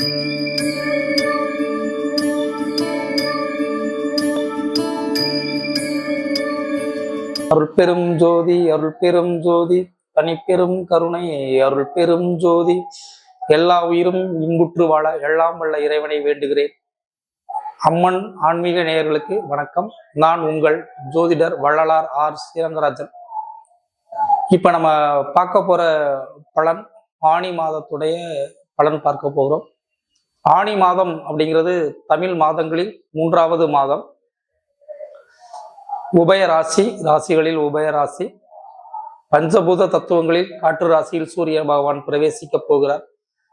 அருள் பெரும் ஜோதி அருள் பெரும் ஜோதி தனிப்பெரும் கருணை அருள் பெரும் ஜோதி. எல்லா உயிரும் இன்புற்று வாழ எல்லாம் வல்ல இறைவனை வேண்டுகிறேன். அம்மன் ஆன்மீக நேயர்களுக்கு வணக்கம். நான் உங்கள் ஜோதிடர் வள்ளலார் ஆர். ஸ்ரீரங்கராஜன் இப்ப நம்ம பார்க்க போற பலன் ஆணி மாதத்துடைய பலன் பார்க்க போகிறோம். ஆணி மாதம் அப்படிங்கிறது தமிழ் மாதங்களில் மூன்றாவது மாதம். உபய ராசி ராசிகளில் உபய ராசி. பஞ்சபூத தத்துவங்களில் காற்று ராசியில் சூரிய பகவான் பிரவேசிக்க போகிறார்.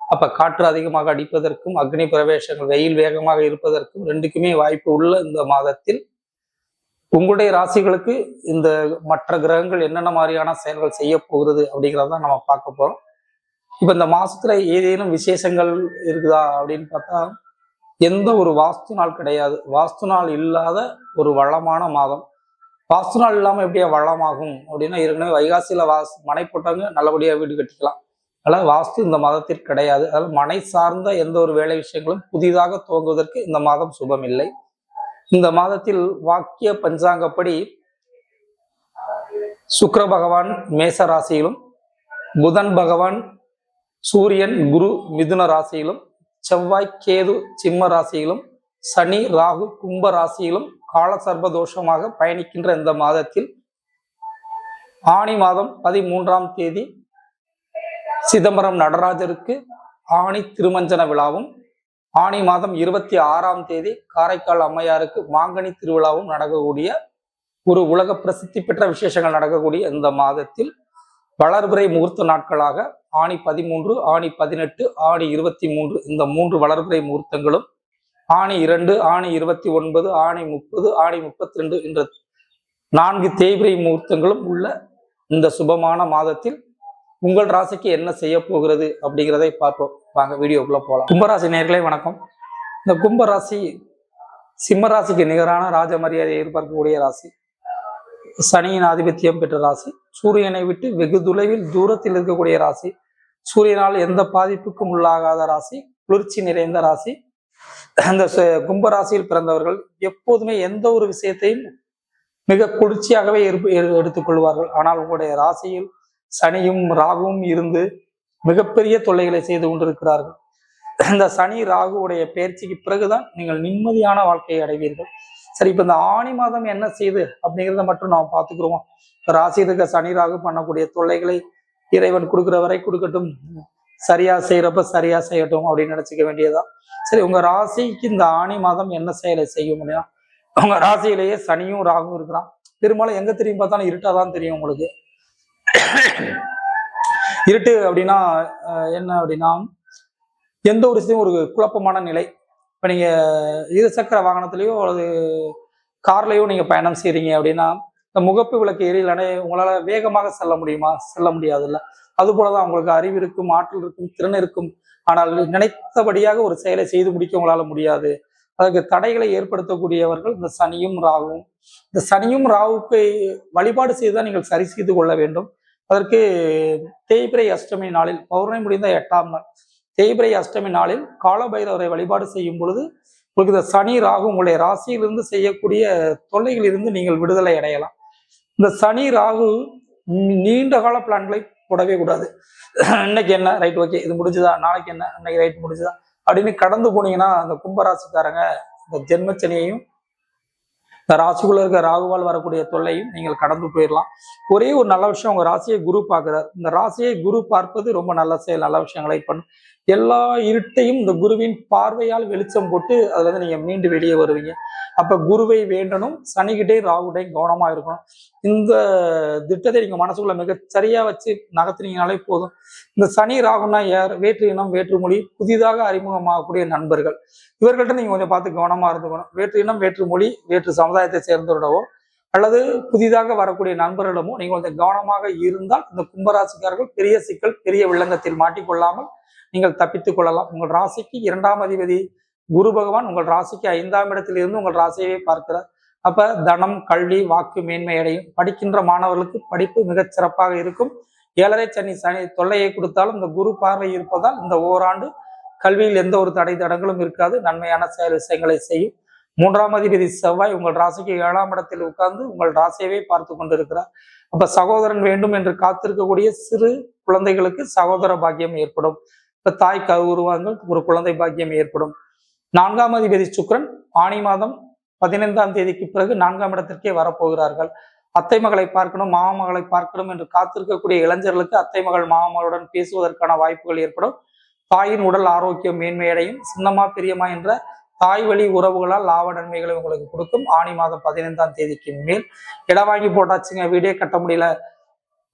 அப்ப காற்று அதிகமாக அடிப்பதற்கும் அக்னி பிரவேசங்கள் வெயில் வேகமாக இருப்பதற்கும் ரெண்டுக்குமே வாய்ப்பு உள்ள இந்த மாதத்தில் உங்களுடைய ராசிகளுக்கு இந்த மற்ற கிரகங்கள் என்னென்ன மாதிரியான செயல்கள் செய்ய போகிறது அப்படிங்கிறத நம்ம பார்க்க போறோம். இப்ப இந்த மாசத்துல ஏதேனும் விசேஷங்கள் இருக்குதா அப்படின்னு பார்த்தா எந்த ஒரு வாஸ்து நாள் கிடையாது. வாஸ்து நாள் இல்லாத ஒரு வளமான மாதம். வாஸ்து நாள் இல்லாமல் எப்படியா வளமாகும் அப்படின்னா ஏற்கனவே வைகாசியில் வாஸ் மனை போட்டவங்க நல்லபடியாக வீடு கட்டிக்கலாம். அதனால் வாஸ்து இந்த மாதத்திற்கு கிடையாது. அதனால் மனை சார்ந்த எந்த ஒரு வேலை விஷயங்களும் புதிதாக துவங்குவதற்கு இந்த மாதம் சுபம் இல்லை இந்த மாதத்தில் வாக்கிய பஞ்சாங்கப்படி சுக்கர பகவான் மேச ராசியிலும் புதன் பகவான் சூரியன் குரு மிதுன ராசியிலும் செவ்வாய் கேது சிம்ம ராசியிலும் சனி ராகு கும்ப ராசியிலும் கால தோஷமாக பயணிக்கின்ற இந்த மாதத்தில் ஆணி மாதம் பதிமூன்றாம் தேதி சிதம்பரம் நடராஜருக்கு ஆணி திருமஞ்சன விழாவும் ஆணி மாதம் இருபத்தி ஆறாம் தேதி காரைக்கால் அம்மையாருக்கு மாங்கனி திருவிழாவும் நடக்கக்கூடிய ஒரு உலக பிரசித்தி பெற்ற விசேஷங்கள் நடக்கக்கூடிய இந்த மாதத்தில் வளர்பிறை முகூர்த்த நாட்களாக ஆணி பதிமூன்று ஆணி பதினெட்டு ஆணி இருபத்தி மூன்று இந்த மூன்று வளர்பிறை முகூர்த்தங்களும் ஆணி இரண்டு ஆணி இருபத்தி ஒன்பது ஆணி முப்பது ஆணி முப்பத்தி ரெண்டு என்ற நான்கு தேய்பிரை முகூர்த்தங்களும் உள்ள இந்த சுபமான மாதத்தில் உங்கள் ராசிக்கு என்ன செய்ய போகிறது அப்படிங்கிறதை பார்ப்போம். வாங்க வீடியோக்குள்ள போகலாம் கும்பராசி நேர்களே வணக்கம். இந்த கும்பராசி சிம்ம ராசிக்கு நிகரான ராஜ மரியாதையை எதிர்பார்க்கக்கூடிய ராசி. சனியின் ஆதிபத்தியம் பெற்ற ராசி. சூரியனை விட்டு வெகு தொலைவில் தூரத்தில் இருக்கக்கூடிய ராசி. சூரியனால் எந்த பாதிப்புக்கும் உள்ளாகாத ராசி குளிர்ச்சி நிறைந்த ராசி. அந்த ச- கும்ப ராசியில் பிறந்தவர்கள் எப்போதுமே எந்த ஒரு விஷயத்தையும் மிக குளிர்ச்சியாகவே எடுத்துக்கொள்வார்கள். ஆனால் உங்களுடைய ராசியில் சனியும் ராகுவும் இருந்து மிகப்பெரிய தொல்லைகளை செய்து கொண்டிருக்கிறார்கள். இந்த சனி ராகுவுடைய பயிற்சிக்கு பிறகுதான் நீங்கள் நிம்மதியான வாழ்க்கையை அடைவீர்கள். சரி இப்ப இந்த ஆணி மாதம் என்ன செய்யுது அப்படிங்கிறத மட்டும் நாம் பார்த்துக்கிறோம்? இப்ப ராசியில் இருக்க சனிராகு பண்ணக்கூடிய தொல்லைகளை இறைவன் கொடுக்குற வரை கொடுக்கட்டும். சரியா செய்யறப்ப சரியா செய்யட்டும் அப்படின்னு நினைச்சுக்க வேண்டியதுதான். சரி உங்க ராசிக்கு இந்த ஆணி மாதம் என்ன செயலை செய்யும் அப்படின்னா உங்க ராசியிலேயே சனியும் ராகும் இருக்கிறான். பெரும்பாலும் எங்க தெரியும் பார்த்தாலும் இருட்டாதான் தெரியும் உங்களுக்கு. இருட்டு அப்படின்னா என்ன அப்படின்னா எந்த ஒரு விஷயம் ஒரு குழப்பமான நிலை. இப்போ நீங்க இருசக்கர வாகனத்துலேயோ அல்லது கார்லயோ நீங்க பயணம் செய்றீங்க அப்படின்னா இந்த முகப்பு விளக்கு எரியலனே உங்களால் வேகமாக செல்ல முடியுமா? செல்ல முடியாதுல்ல. அது போலதான் உங்களுக்கு அறிவு இருக்கும் ஆற்றல் இருக்கும் திறன் இருக்கும். ஆனால் நினைத்தபடியாக ஒரு செயலை செய்து முடிக்க உங்களால் முடியாது. அதற்கு தடைகளை ஏற்படுத்தக்கூடியவர்கள் இந்த சனியும் ராகுவும். இந்த சனியும் ராகுக்கு வழிபாடு செய்துதான் நீங்கள் சரி செய்து கொள்ள வேண்டும். அதற்கு தேய்பிரை அஷ்டமி நாளில் பௌர்ணமி முடிந்த எட்டாம் நாள் தேய்பிரை அஷ்டமி நாளில் காலபைரவரை வழிபாடு செய்யும் பொழுது உங்களுக்கு இந்த சனி ராகு உங்களுடைய ராசியிலிருந்து செய்யக்கூடிய தொல்லைகளிலிருந்து நீங்கள் விடுதலை அடையலாம். இந்த சனி ராகு நீண்ட கால பிளான்களை போடவே கூடாது. இன்னைக்கு என்ன? ரைட் ஓகே இது முடிஞ்சுதா? நாளைக்கு என்ன? இன்னைக்கு ரைட் முடிஞ்சுதா? அப்படின்னு கடந்து போனீங்கன்னா அந்த கும்பராசிக்காரங்க இந்த ஜென்மச்சனியையும் இந்த ராசிக்குள்ள இருக்க ராகுவால் வரக்கூடிய தொல்லையும் நீங்கள் கடந்து போயிடலாம். ஒரே ஒரு நல்ல விஷயம் உங்க ராசியை குரு பார்க்கிறார். இந்த ராசியை குரு பார்ப்பது ரொம்ப நல்ல செயல் நல்ல விஷயங்களை பண்ணும். எல்லா இருட்டையும் இந்த குருவின் பார்வையால் வெளிச்சம் போட்டு அதுல இருந்து நீங்க மீண்டு வெளியே வருவீங்க. அப்ப குருவை வேண்டணும் சனிகிட்டையும் ராகுடையும் கவனமா இருக்கணும். இந்த திட்டத்தை நீங்க மனசுக்குள்ள மிக சரியா வச்சு நகர்த்தினீங்கனாலே போதும். இந்த சனி ராகுனா யார்? வேற்று இனம் வேற்று மொழி புதிதாக அறிமுகமாகக்கூடிய நண்பர்கள். இவர்கள்ட்ட நீங்க கொஞ்சம் பார்த்து கவனமா இருந்துக்கணும். வேற்று இனம் வேற்று மொழி வேற்று சமுதாயத்தை சேர்ந்தவரிடவோ அல்லது புதிதாக வரக்கூடிய நண்பர்களிடமோ நீங்க கொஞ்சம் கவனமாக இருந்தால் இந்த கும்பராசிக்காரர்கள் பெரிய சிக்கல் பெரிய வில்லங்கத்தில் மாட்டிக்கொள்ளாமல் நீங்கள் தப்பித்துக் கொள்ளலாம். உங்கள் ராசிக்கு இரண்டாம் அதிபதி குரு பகவான் உங்கள் ராசிக்கு ஐந்தாம் இடத்திலிருந்து உங்கள் ராசியவே பார்க்கிறார். அப்ப தனம் கல்வி வாக்கு மேன்மை அடையும். படிக்கின்ற மாணவர்களுக்கு படிப்பு மிகச் சிறப்பாக இருக்கும். ஏழரை சனி சனி தொல்லையை கொடுத்தாலும் இந்த குரு பார்வை இருப்பதால் இந்த ஓராண்டு கல்வியில் எந்த ஒரு தடை தடங்களும் இருக்காது. நன்மையான செயல் விஷயங்களை செய்யும். மூன்றாம் அதிபதி செவ்வாய் உங்கள் ராசிக்கு ஏழாம் இடத்தில் உட்கார்ந்து உங்கள் ராசியவே பார்த்து கொண்டிருக்கிறார். அப்ப சகோதரன் வேண்டும் என்று காத்திருக்கக்கூடிய சிறு குழந்தைகளுக்கு சகோதர பாக்கியம் ஏற்படும். இப்ப தாய் கருவுருவாங்க ஒரு குழந்தை பாக்கியம் ஏற்படும். நான்காம் அதிபதி சுக்கிரன் ஆணி மாதம் பதினைந்தாம் தேதிக்கு பிறகு நான்காம் இடத்திற்கே வரப்போகிறார்கள். அத்தை மகளை பார்க்கணும் மாமகளை பார்க்கணும் என்று காத்திருக்கக்கூடிய இளைஞர்களுக்கு அத்தை மகள் மாமகளுடன் பேசுவதற்கான வாய்ப்புகள் ஏற்படும். தாயின் உடல் ஆரோக்கியம் மேன்மையடையும். சின்னமா பெரியம்மா என்ற தாய் வழி உறவுகளால் லாப நன்மைகளை உங்களுக்கு கொடுக்கும். ஆணி மாதம் பதினைந்தாம் தேதிக்கு மேல் இடம் வாங்கி போட்டாச்சுங்க. வீடே கட்ட முடியல.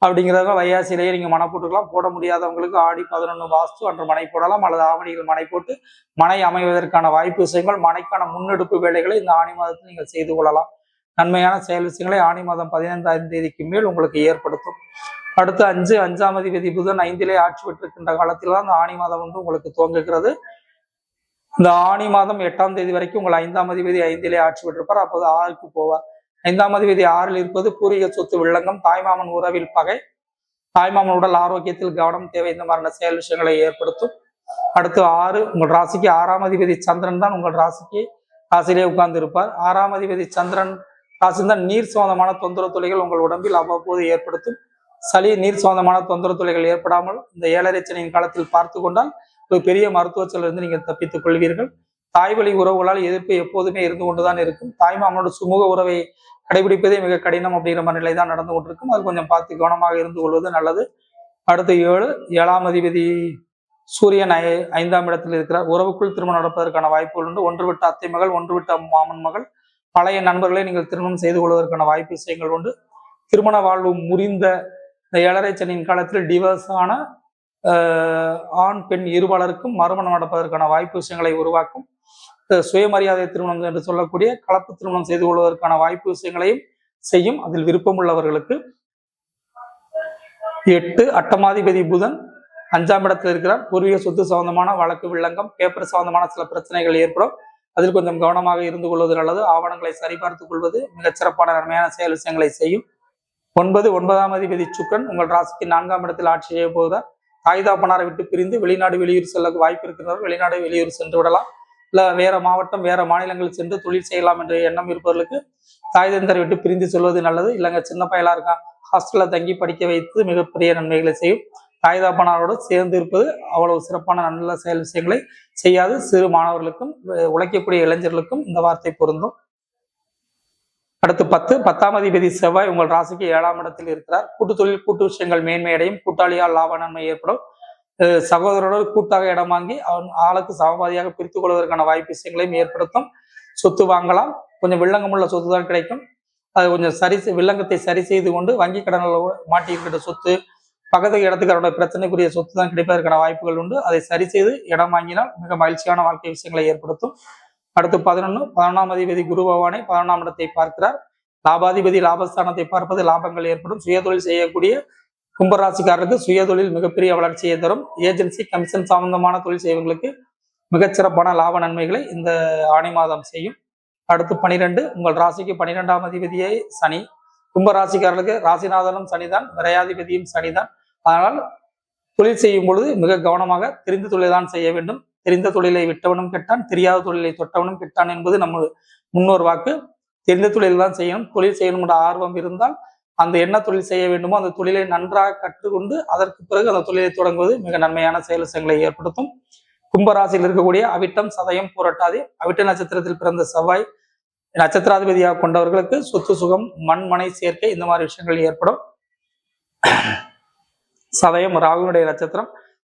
அப்படிங்கிறவங்க வையாசிலேயே நீங்கள் மனை போட்டுக்கலாம் போட முடியாதவங்களுக்கு ஆடி பதினொன்று வாஸ்து அன்று மனை போடலாம். அல்லது ஆவணிகள் மனை போட்டு மனை அமைவதற்கான வாய்ப்பு விஷயங்கள் மனைக்கான முன்னெடுப்பு வேலைகளை இந்த ஆணி மாதத்தில் நீங்கள் செய்து கொள்ளலாம். நன்மையான செயல் விஷயங்களை ஆணி மாதம் பதினைந்தாம் தேதிக்கு மேல் உங்களுக்கு ஏற்படுத்தும். அடுத்து அஞ்சு அஞ்சாம் அதிபதி புதன் ஐந்திலே ஆட்சி பெற்றிருக்கின்ற காலத்தில் தான் இந்த ஆணி மாதம் வந்து உங்களுக்கு துவங்குகிறது. இந்த ஆணி மாதம் எட்டாம் தேதி வரைக்கும் உங்கள் ஐந்தாம் அதிபதி ஐந்திலே ஆட்சி பெற்றிருப்பார். அப்போது ஆறுக்கு போவார். ஐந்தாம் அதிபதி ஆறில் இருப்பது பூர்வீக சொத்து வில்லங்கம் தாய்மாமன் உறவில் பகை. தாய்மாமன் உடல் ஆரோக்கியத்தில் கவனம் தேவை. இந்த மாதிரியான செயல் விஷயங்களை ஏற்படுத்தும். அடுத்து ஆறு உங்கள் ராசிக்கு ஆறாம் அதிபதி சந்திரன் தான் உங்கள் ராசிக்கு ராசியிலே உட்கார்ந்து இருப்பார் ஆறாம் அதிபதி சந்திரன் ராசி தான் நீர் சம்பந்தமான தொந்தரவு தொலைகள் உங்கள் உடம்பில் அவ்வப்போது ஏற்படுத்தும். சளி நீர் சம்பந்தமான தொந்தரவு தொலைகள் ஏற்படாமல் இந்த ஏழரை சனியின் காலத்தில் பார்த்து கொண்டால் ஒரு பெரிய மருத்துவ செலவிலிருந்து நீங்கள் தப்பித்துக் கொள்வீர்கள். தாய் வழி உறவுகளால் எதிர்ப்பு எப்போதுமே இருந்து கொண்டுதான் இருக்கும். தாய்மாமனோட சுமூக உறவை கடைபிடிப்பதே மிக கடினம் அப்படிங்கிற மாதிரி நிலை தான் நடந்து கொண்டிருக்கும். அது கொஞ்சம் பார்த்து கவனமாக இருந்து கொள்வது நல்லது. அடுத்து ஏழு ஏழாம் அதிபதி சூரியன் ஐ ஐந்தாம் இடத்தில் இருக்கிறார். உறவுக்குள் திருமணம் நடப்பதற்கான வாய்ப்புகள் உண்டு. ஒன்று விட்ட அத்தை மகள் ஒன்று விட்ட மாமன் மகள் பழைய நண்பர்களை நீங்கள் திருமணம் செய்து கொள்வதற்கான வாய்ப்பு விஷயங்கள் உண்டு. திருமண வாழ்வு முறிந்த இந்த ஏழரை சனியின் காலத்தில் டிவர்ஸ் ஆன ஆண் பெண் இருபாலருக்கும் மறுமணம் நடப்பதற்கான வாய்ப்பு விஷயங்களை உருவாக்கும். சுயமரியாதை திருமணம் என்று சொல்லக்கூடிய கலப்பு திருமணம் செய்து கொள்வதற்கான வாய்ப்பு விஷயங்களையும் செய்யும். அதில் விருப்பம் உள்ளவர்களுக்கு எட்டு அட்டமாதிபதி புதன் அஞ்சாம் இடத்தில் இருக்கிறார். பூர்வீக சொத்து சம்பந்தமான வழக்கு வில்லங்கம் பேப்பர் சம்பந்தமான சில பிரச்சனைகள் ஏற்படும். அதில் கொஞ்சம் கவனமாக இருந்து கொள்வது நல்லது. ஆவணங்களை சரிபார்த்துக் கொள்வது மிகச்சிறப்பான நன்மையான செயல் விஷயங்களை செய்யும். ஒன்பது ஒன்பதாம் அதிபதி சுக்கரன் உங்கள் ராசிக்கு நான்காம் இடத்தில் ஆட்சி செய்ய போகிறார் தாய்தாப்பனாரை விட்டு பிரிந்து வெளிநாடு வெளியூர் செல்ல வாய்ப்பு இருக்கிறவர் வெளிநாடு வெளியூர் சென்று விடலாம். இல்லை வேற மாவட்டம் வேற மாநிலங்கள் சென்று தொழில் செய்யலாம் என்ற எண்ணம் இருப்பவர்களுக்கு தாய் தந்தரை விட்டு பிரிந்து செல்வது நல்லது. இல்லைங்க சின்ன பயலா இருக்கான். ஹாஸ்டலில் தங்கி படிக்க வைத்து மிகப்பெரிய நன்மைகளை செய்யும். தாய்தாப்பனாரோடு சேர்ந்து இருப்பது அவ்வளவு சிறப்பான நல்ல செயல் விஷயங்களை செய்யாது. சிறு மாணவர்களுக்கும் உழைக்கக்கூடிய இளைஞர்களுக்கும் இந்த வார்த்தை பொருந்தும். அடுத்து பத்து பத்தாம் அதிபதி செவ்வாய் உங்கள் ராசிக்கு ஏழாம் இடத்தில் இருக்கிறார். கூட்டு தொழில் கூட்டு விஷயங்கள் மேன்மையடையும். கூட்டாளியால் லாப நன்மை ஏற்படும். சகோதரரோடு கூட்டாக இடம் வாங்கி அவன் ஆளுக்கு சமபாதியாக பிரித்துக் கொள்வதற்கான வாய்ப்பு விஷயங்களையும் ஏற்படுத்தும். சொத்து வாங்கலாம். கொஞ்சம் வில்லங்கமுள்ள சொத்து தான் கிடைக்கும். அது கொஞ்சம் சரி வில்லங்கத்தை சரி செய்து கொண்டு வங்கி கடனில் மாட்டியிருக்கிற சொத்து பக்கத்து இடத்துக்காரோட பிரச்சனைக்குரிய சொத்து தான் கிடைப்பதற்கான வாய்ப்புகள் உண்டு. அதை சரி செய்து இடம் வாங்கினால் மிக மகிழ்ச்சியான வாழ்க்கை விஷயங்களை ஏற்படுத்தும். அடுத்து பதினொன்று பதினொன்றாம் அதிபதி குரு பகவானை பதினொன்றாம் இடத்தை பார்க்கிறார். லாபாதிபதி லாபஸ்தானத்தை பார்ப்பது லாபங்கள் ஏற்படும். சுயதொழில் செய்யக்கூடிய கும்பராசிக்காரருக்கு சுயதொழில் மிகப்பெரிய வளர்ச்சியை தரும். ஏஜென்சி கமிஷன் சம்பந்தமான தொழில் செய்வங்களுக்கு மிகச்சிறப்பான லாப நன்மைகளை இந்த ஆணி மாதம் செய்யும். அடுத்து பனிரெண்டு உங்கள் ராசிக்கு பனிரெண்டாம் அதிபதியே சனி. கும்பராசிக்காரர்களுக்கு ராசிநாதனும் சனிதான் விரையாதிபதியும் சனிதான். அதனால் தொழில் செய்யும் பொழுது மிக கவனமாக தெரிந்த தொழில்தான் செய்ய வேண்டும். தெரிந்த தொழிலை விட்டவனும் கெட்டான் தெரியாத தொழிலை தொட்டவனும் கெட்டான் என்பது நம்ம முன்னோர் வாக்கு. தெரிந்த தொழில் தான் செய்யணும் தொழில் செய்யணும் என்ற ஆர்வம் இருந்தால் அந்த என்ன தொழில் செய்ய வேண்டுமோ அந்த தொழிலை நன்றாக கற்றுக்கொண்டு அதற்கு பிறகு அந்த தொழிலை தொடங்குவது மிக நன்மையான செயலசங்களை ஏற்படுத்தும். கும்பராசியில் இருக்கக்கூடிய அவிட்டம் சதயம் புரட்டாதி. அவிட்ட நட்சத்திரத்தில் பிறந்த செவ்வாய் நட்சத்திராதிபதியாக கொண்டவர்களுக்கு சொத்து சுகம் மண் மனை சேர்க்கை இந்த மாதிரி விஷயங்கள் ஏற்படும். சதயம் ராகுனுடைய நட்சத்திரம்.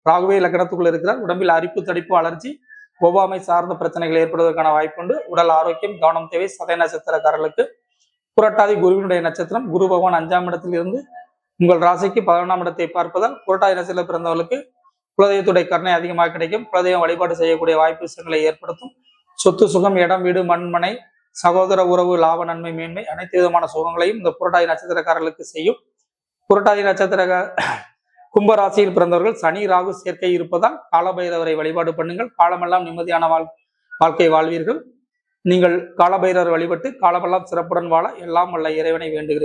ராகுவே லக்னத்துக்குள் இருக்கிறார். உடம்பில் அரிப்பு தடிப்பு அலர்ஜி ஒவ்வாமை சார்ந்த பிரச்சனைகள் ஏற்படுவதற்கான வாய்ப்புண்டு. உடல் ஆரோக்கியம் கவனம் தேவை சதய நட்சத்திரக்காரர்களுக்கு புரட்டாதி குருவினுடைய நட்சத்திரம். குரு பகவான் அஞ்சாம் இடத்தில் இருந்து உங்கள் ராசிக்கு பதினொன்றாம் இடத்தை பார்ப்பதால் புரட்டாதி நட்சத்திரத்தில் பிறந்தவர்களுக்கு குலதெய்வத்துடைய கருணை அதிகமாக கிடைக்கும். குலதெய்வம் வழிபாடு செய்யக்கூடிய வாய்ப்பு விஷயங்களை ஏற்படுத்தும். சொத்து சுகம் இடம் வீடு மண்மனை சகோதர உறவு லாப நன்மை மேன்மை அனைத்து விதமான சுகங்களையும் இந்த புரட்டாதி நட்சத்திரக்காரர்களுக்கு செய்யும். புரட்டாதி நட்சத்திர கும்பராசியில் பிறந்தவர்கள் சனி ராகு சேர்க்கை இருப்பதால் காலபைரவரை வழிபாடு பண்ணுங்கள். காலமெல்லாம் நிம்மதியான வாழ் வாழ்க்கை வாழ்வீர்கள். நீங்கள் காலபைரவர் வழிபட்டு காலமெல்லாம் சிறப்புடன் வாழ எல்லாம் வல்ல இறைவனை வேண்டுகிறேன்.